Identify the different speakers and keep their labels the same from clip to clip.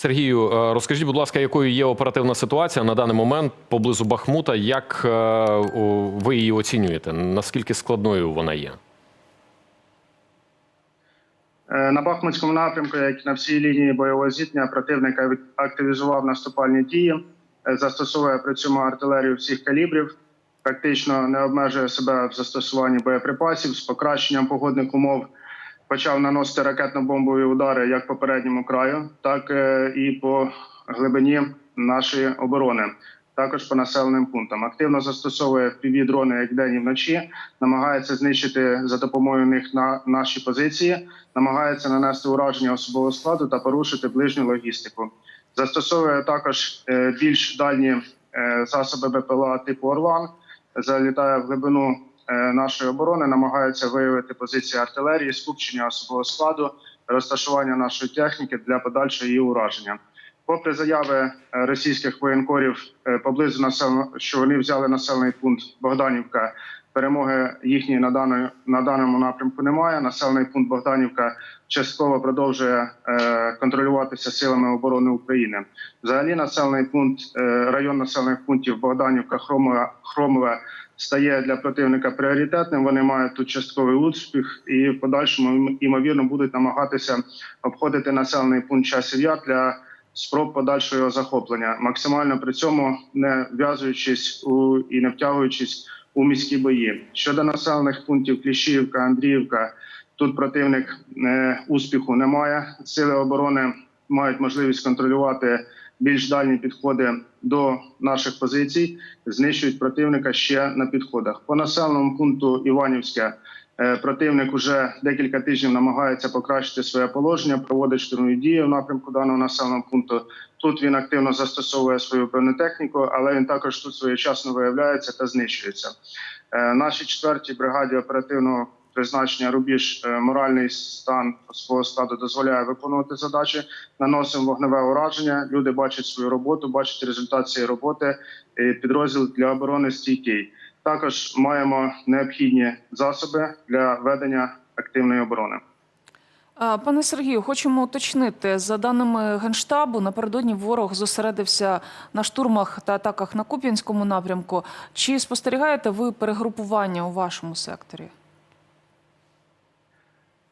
Speaker 1: Сергію, е, розкажіть, будь ласка, якою є оперативна ситуація на даний момент поблизу Бахмута? Як е, ви її оцінюєте? Наскільки складною вона є?
Speaker 2: Е, На Бахмутському напрямку, як і на всій лінії бойового зіткнення, противник ав- активізував наступальні дії, застосовує при цьому артилерію всіх калібрів, практично не обмежує себе в застосуванні боєприпасів з покращенням погодних умов. Почав наносити ракетно-бомбові удари як по передньому краю, так е, і по глибині нашої оборони. Також по населеним пунктам активно застосовує піві дрони як день і вночі, намагається знищити за допомогою них на наші позиції, намагається нанести ураження особового складу та порушити ближню логістику. Застосовує також е, більш дальні е, засоби БПЛА типу Орлан, залітає в глибину нашої оборони, намагаються виявити позиції артилерії, скупчення особового складу, розташування нашої техніки для подальшого її ураження. Попри заяви е, російських воєнкорів е, поблизу населеного, що вони взяли населений пункт Богданівка, перемоги їхньої на даної на даному напрямку немає. Населений пункт Богданівка частково продовжує е, контролюватися силами оборони України. Взагалі, населений пункт, е, район населених пунктів Богданівка, Хромове, Хромове стає для противника пріоритетним. Вони мають тут частковий успіх, і в подальшому ймовірно будуть намагатися обходити населений пункт часів для спроб подальшого захоплення, максимально при цьому не в'язуючись у і не втягуючись у міські бої. Щодо населених пунктів Кліщівка, Андріївка, тут противник е, успіху немає. Сили оборони мають можливість контролювати більш дальні підходи до наших позицій, знищують противника ще на підходах. По населеному пункту Іванівське. Е, Противник уже декілька тижнів намагається покращити своє положення, проводить штурмові дії в напрямку даного населеного пункту. Тут він активно застосовує свою певнотехніку, але він також тут своєчасно виявляється та знищується. Е, Нашій четвертій бригаді оперативного призначення рубіж е, моральний стан свого складу дозволяє виконувати задачі. Наносимо вогневе ураження. Люди бачать свою роботу, бачать результат цієї роботи. Підрозділ для оборони стійкий. Також маємо необхідні засоби для ведення активної оборони.
Speaker 3: Пане Сергію, хочемо уточнити за даними генштабу. Напередодні ворог зосередився на штурмах та атаках на Куп'янському напрямку. Чи спостерігаєте ви перегрупування у вашому секторі?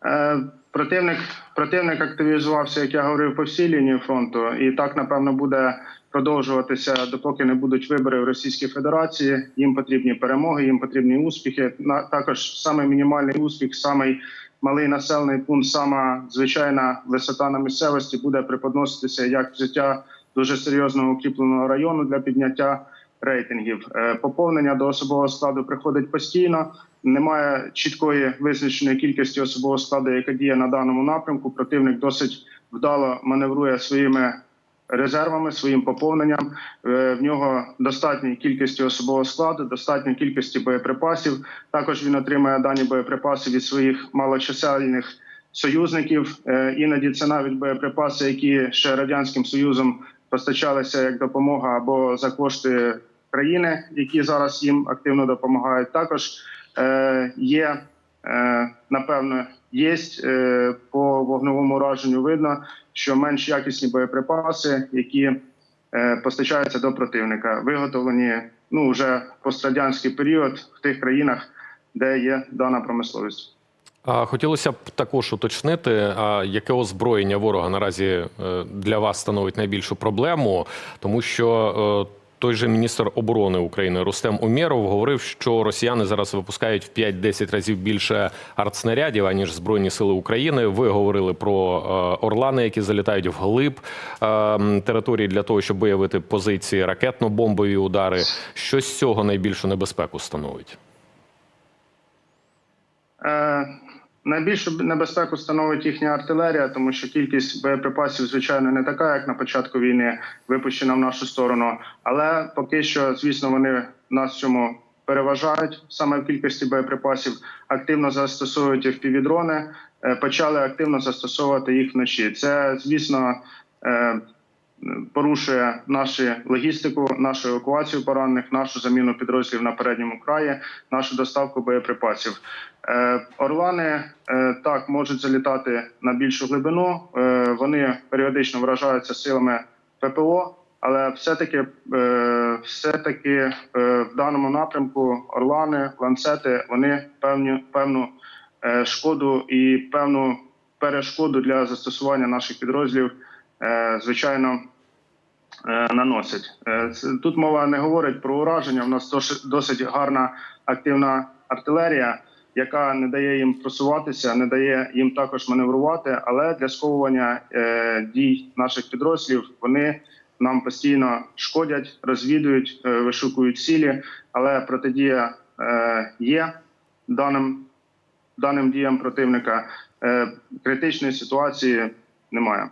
Speaker 2: Е, Противник, противник активізувався, як я говорив, по всій лінії фронту, і так напевно буде продовжуватися, допоки не будуть вибори в Російській Федерації. Їм потрібні перемоги, їм потрібні успіхи. На також саме мінімальний успіх, самий малий населений пункт, сама звичайна висота на місцевості буде преподноситися як взяття дуже серйозного укріпленого району для підняття рейтингів. Е, Поповнення до особового складу приходить постійно. Немає чіткої визначеної кількості особового складу, яка діє на даному напрямку. Противник досить вдало маневрує своїми резервами, своїм поповненням. Е, В нього достатньої кількості особового складу, достатньої кількості боєприпасів. Також він отримує дані боєприпаси від своїх малочисельних союзників. Е, Іноді це навіть боєприпаси, які ще радянським союзом постачалися як допомога або за кошти країни, які зараз їм активно допомагають. Також е, є напевно є по вогневому ураженню. Видно, що менш якісні боєприпаси, які е, постачаються до противника, виготовлені ну вже пострадянський період в тих країнах, де є дана промисловість.
Speaker 1: Хотілося б також уточнити, яке озброєння ворога наразі е, для вас становить найбільшу проблему, тому що е, той же міністр оборони України Рустем Умєров говорив, що росіяни зараз випускають в 5-10 разів більше артснарядів аніж збройні сили України. Ви говорили про е, орлани, які залітають вглиб е, території для того, щоб виявити позиції ракетно-бомбові удари. Що з цього найбільшу небезпеку становить?
Speaker 2: Найбільшу небезпеку становить їхня артилерія, тому що кількість боєприпасів, звичайно, не така, як на початку війни, випущена в нашу сторону. Але поки що, звісно, вони нас в цьому переважають саме в кількості боєприпасів. Активно застосовують FPV-дрони, е, почали активно застосовувати їх вночі. Це, звісно, е, порушує нашу логістику, нашу евакуацію поранених, нашу заміну підрозділів на передньому краї, нашу доставку боєприпасів. Е, Орлани е, так можуть залітати на більшу глибину. Е, Вони періодично вражаються силами ППО, але все-таки, все-таки в даному напрямку Орлани, ланцети вони певні певну шкоду і певну перешкоду для застосування наших підрозділів, звичайно, наносять. Е, Тут мова не говорить про ураження. У нас досить- гарна активна артилерія, яка не дає їм просуватися, не дає їм також маневрувати. Але для сковування е, дій наших підрозділів вони нам постійно шкодять, розвідують, е, вишукують цілі, але протидія е, є даним, даним діям противника. Е, критичної ситуації немає.